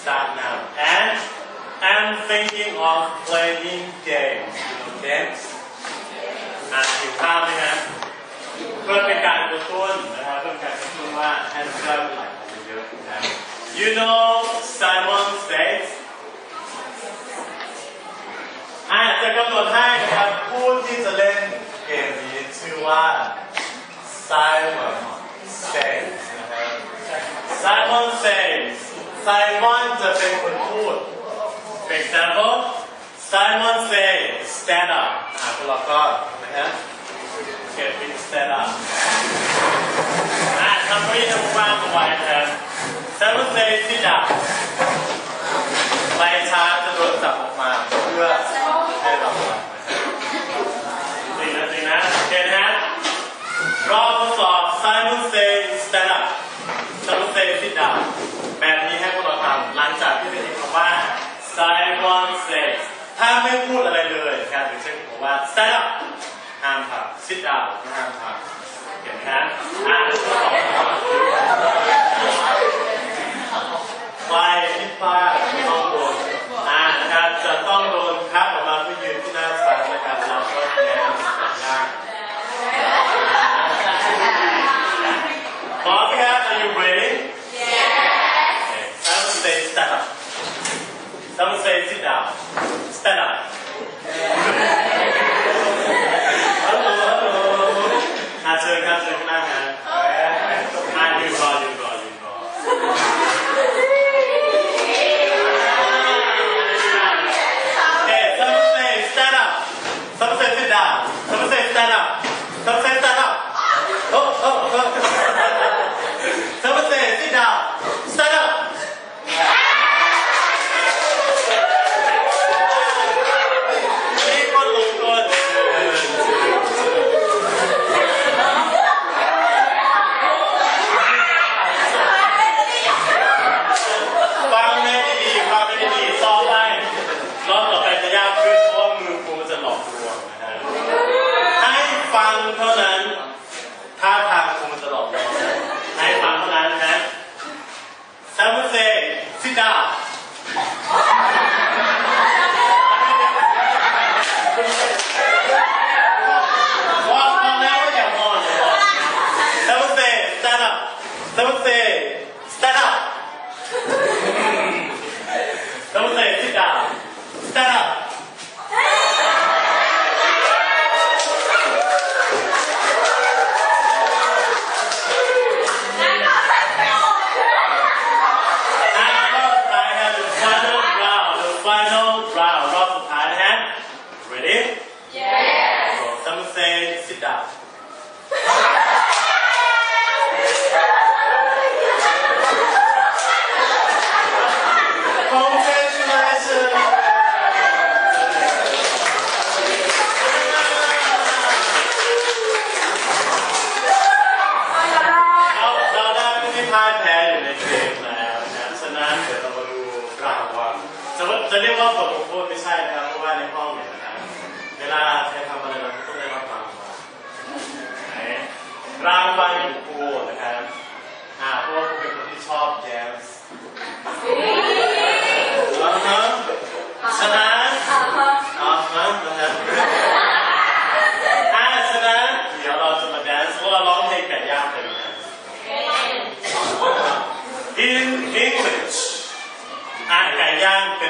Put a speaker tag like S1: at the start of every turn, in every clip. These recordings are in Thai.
S1: start now and I'm thinking of playing games you know games อ่านถึงภาพไหมฮะเพื่อเป็นการกระตุ้นนะครับเพื่อเป็นการกระตุ้นว่าให้นักเรียนไหลของเยอะๆนะครับ You know Simon says อาจจะกำหนดให้นะครับผู้ที่จะเล่นเกมนี้ชื่อว่า Simon says นะครับ Simon says Simon จะเป็นคนพูด For example Simon says stand up อ่าพวกเราก็นะฮะ get big stand up อ่าทำให้ทำว่างเอาไว้นะครับ Simon says sit down ไปชาจะโดนจับออกมาเพื่อให้เราจริงนะจริงนะโอเคนะฮะรอบทดสอบ Simon says stand up Simon says sit down แบบนี้ให้พวกเราทำหลังจากที่ได้ยินคำว่า Simon says ถ้าไม่ พูดอะไรเลยนะครับอย่างเช่นบอกว่า stand up ห้ามทำ sit down ห้ามทำเห็นไหมฮะอ่านไปไปบใครคิดว่าต้องโดนอ่านะครับจะต้องโดนครับออกมาเพื่อยืนที่หน้าศาลนะครับเราก็แย้มสัญญาพร้อมไหมครับ Are you ready? Okay. Someone say stand up. Someone say sit down. Stand up. Hello, hello. อ่าเชิญครับเชิญข้างหน้าครับอ่ายืนรอยืนรอยืนรอ Okay, someone say stand up. Someone say sit down. Someone say stand up. Someone say stand up. Oh, oh, oh. Someone say sit down. Stand up. มีคนลงก่อนฟังให้ดีๆฟังให้ดีๆซ้อมไปรอบต่อไปจะยากขึ้นเพราะว่ามือครูมันจะหลอก ลวงน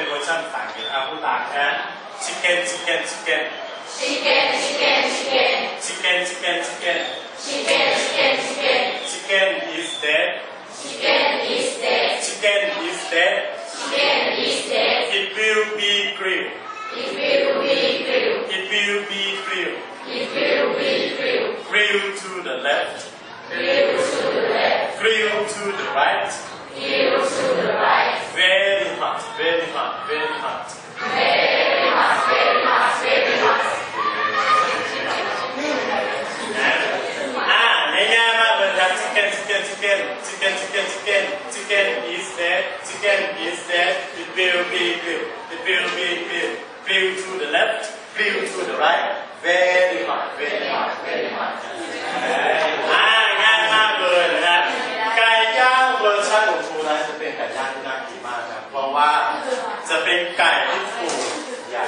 S1: ย่างเป็นเวอร์ชันภาษาอังกฤษอ่ะพูดตามนะ Chicken Chicken Chicken
S2: Chicken, chicken, chicken,
S1: Chicken Chicken Chicken
S2: chicken, chicken, chicken.
S1: Chicken is dead
S2: Chicken is dead.
S1: Chicken is dead
S2: Chicken is dead.
S1: It will be grilled
S2: It will be grilled.
S1: It will be grilled
S2: It will be grilled.
S1: Grill to the left
S2: Grill to the left.
S1: Grill to the right
S2: Grill
S1: again is that it will be built. It will be built. Build to the left, build to the right. Very hard, very hard, very hard. อ่าง่ายมากเลยนะครับไก่ย่างเวอร์ชันของชูนะจะเป็นไก่ย่างที่น่ากินมากนะเพราะว่าจะเป็นไก่ที่ฟูใหญ่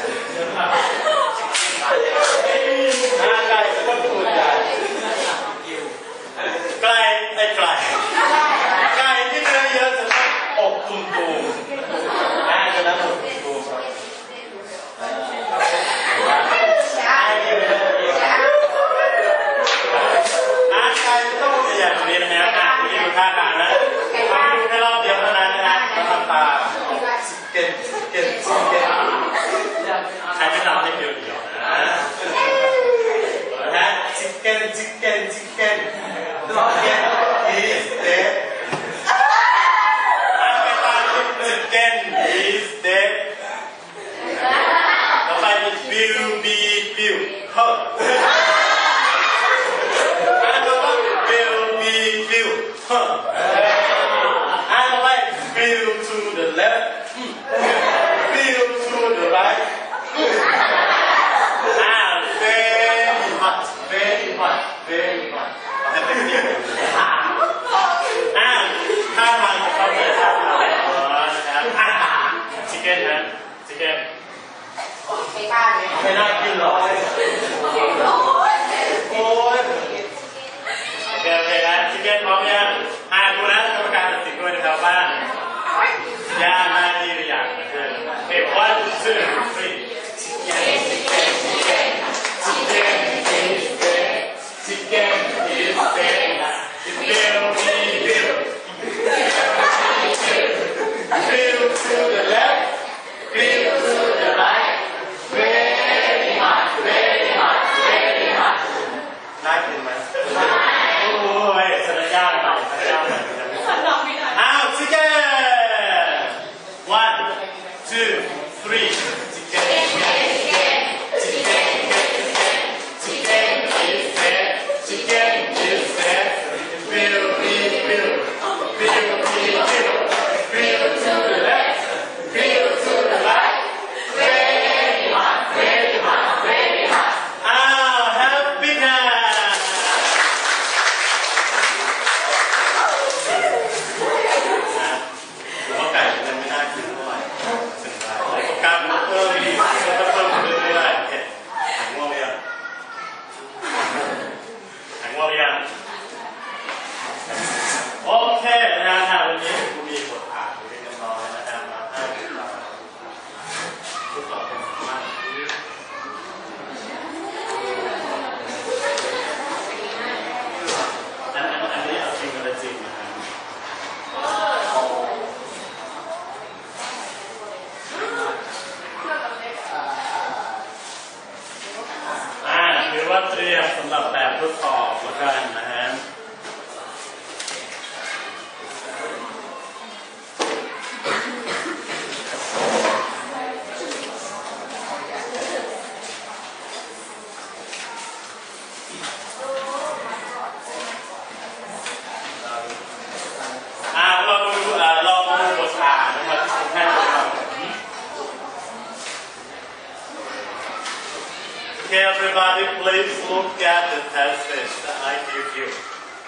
S1: Okay, everybody, please look at the test fish that I give you.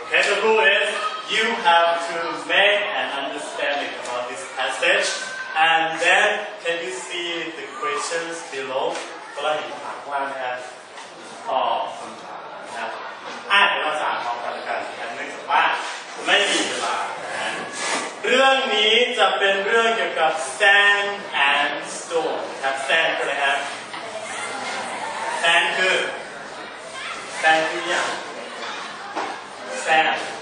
S1: Okay, the rule is you have to make an understanding about this passage, and then can you see the questions below? เรื่องนี้จะเป็นเรื่องเกี่ยวกับ oh, ah, sand and stone. ครับ sand คืออะไรครับ Sand. Sand. Sand.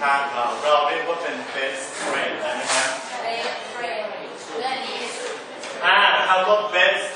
S1: have uh, Robin, what's in best friend? Best friend. Ah, how about best?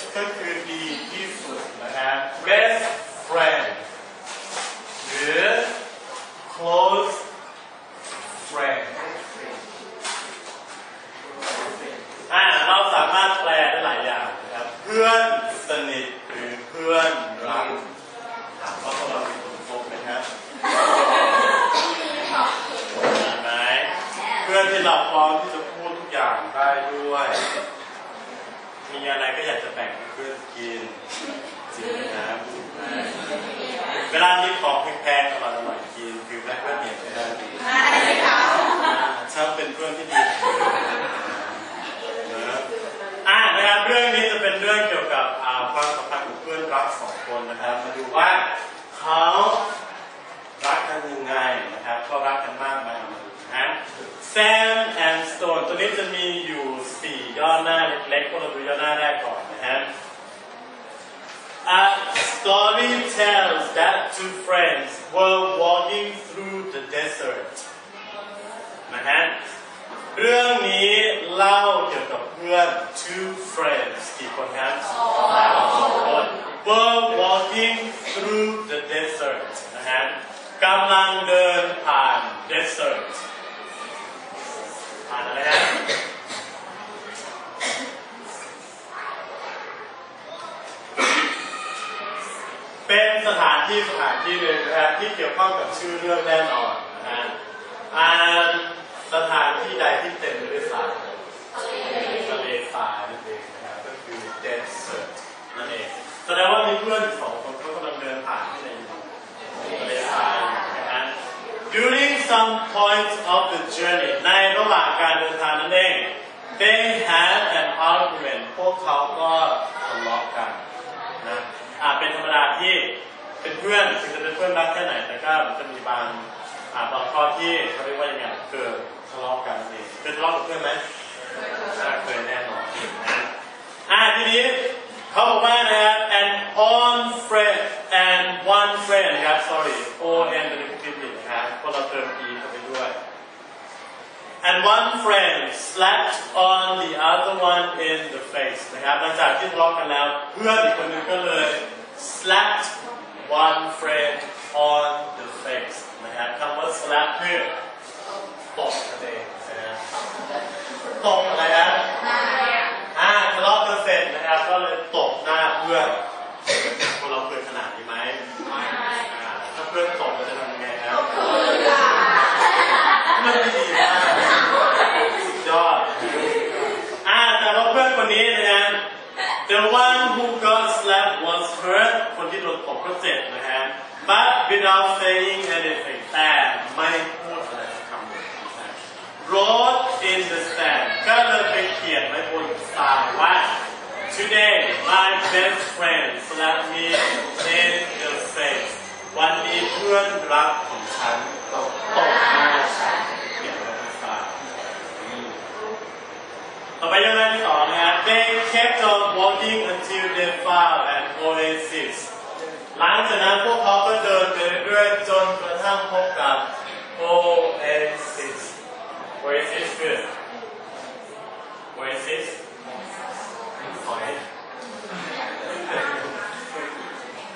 S1: เวลามีของแพงๆอร่อยๆกินคือแม่เพื่อนเห็นไม่ได้ดีช่างเป็นเพื่อนที่ดีอ่านะครับเรื่องนี้จะเป็นเรื่องเกี่ยวกับความสัมพันธ์ของเพื่อนรักสองคนนะครับ มาดูว่าเขารักกันยังไงนะครับเขารักกันมากไหมาดูนะฮะ Sam and Stone ตัวนี้จะมีอยู่ 4 ย่อหน้าเล็กๆพวกเราดูย่อหน้าแรกก่อนนะฮะ A story tells that two friends were walking through the desert นะฮะ เรื่องนี้เล่าเกี่ยวกับเพื่อน two friends กี่คนครับสองคน were walking through the desert นะฮะกำลังเดินผ่าน desert ผ่านอะไรนะ ที่สถานที่หนึ่งนะครับที่เกี่ยวข้องกับชื่อเรื่องแน่นอนนะฮะอ่าสถานที่ใดที่เต็มไปด้วยสายทะเลทรายนั่นเองนะครับก็คือ desert นั่นเองแสดงว่ามีเพื่อนสองคนเขากำลังเดินผ่านที่ไหนอยู่ทะเลทรายนะฮะ During some points of the journey ในระหว่างการเดินทางนั่นเอง they had an argument พวกเขาก็ทะเลาะกันนะอ่าเป็นธรรมดาที่ เป็นเพื่อนถึงจะเป็นเพื่อนรักแค่ไหนแต่ก็มันจะมีบางอ่าบางข้อที่เขาเรียกว่ายังไงเกิดทะเลาะกันนั่เองเคยทะเลาะกับเพื่อนไหมเคยแน่นอนนะอ่าทีนี้เขาบอกว่านะครับ and on friend and one friend นะครับ sorry o n เป็นพิมพ์ผิดนะครับเพราะเราเติม e เข้าไปด้วย and one friend slapped on the other one in the face นะครับหลังจากที่ทะเลาะกันแล้ว เพื่อนอีกคนหนึงก็เลย slapped one friend on the face นะครับคำว่า slap คือตบนั่นเองนะฮะตบอะไรนะอ่าทะเลาะกันเสร็จนะครับก็เลยตบหน้าเพื่อนพวกเราเคยขนาดนี้ไหมไม่ถ้าเพื่อนตบเราจะทำยังไงครับมันไม่ดีมากสุดยอดอ่าแต่ว่าเพื่อนคนนี้นะฮะ the one who got slapped was hurt คน ที่โดนตบก็เจ็บนะฮะ but without saying anything แต่ไม่พูดอะไรคำเลยนะฮะ wrote in the sand ก็เลยไปเขียนไว้บนทรายว่า today my best friend slapped me in the face วันนี้เพื่อนรักของฉันตบตบหน้าฉันเขียนไว้บนทรายต่อไปยังไงที่สองนะฮะ they kept on walking until they found an oasis หลังจากนั้นพวกเขาก็เดินไปเรื่อยๆจนกระทั่งพบกับ oasis oasis คือ oasis หอย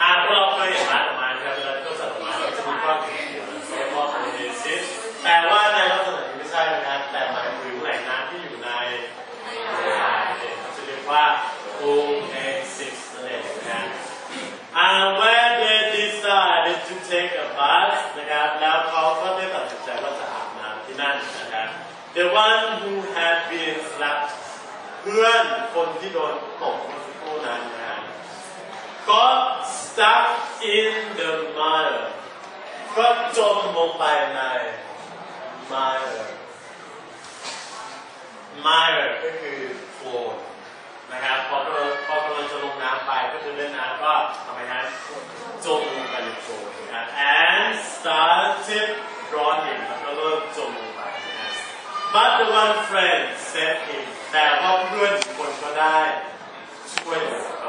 S1: อ่าพวกเราเคยเห็นร้านดอกไม้นะครับเวลาที่เขาจัดดอกไม้เราจะมีก้อนสีเขียวเรียกว่า oasis แต่ว่าในลักษณะนี้ไม่ใช่นะครับแต่หมายถึงแหล่งน้ำที่อยู่ในทะเลทรายนั่นเองเขาจะเรียกว่า oasis นั่นเองนะ and where they decided to take a bath นะครับ แล้วเขาก็ได้ตัดสินใจว่าจะอาบน้ำที่นั่นนะครับ the one who had been slapped เพื่อนคนที่ โดนตบเมื่อสักครู่นั้นนะ got stuck in the mire ก็จมลงไปใน mire mire ก็คือโคลนนะครับพอเราพอกำลังจะลงน้ำไปก็คือเล่นน้ำก็ทำไมฮะจมลงไปในโคลนนะ and started drowning แล้วก็เริ่มจมลง But the one friend said he said, what good for today? Swiss.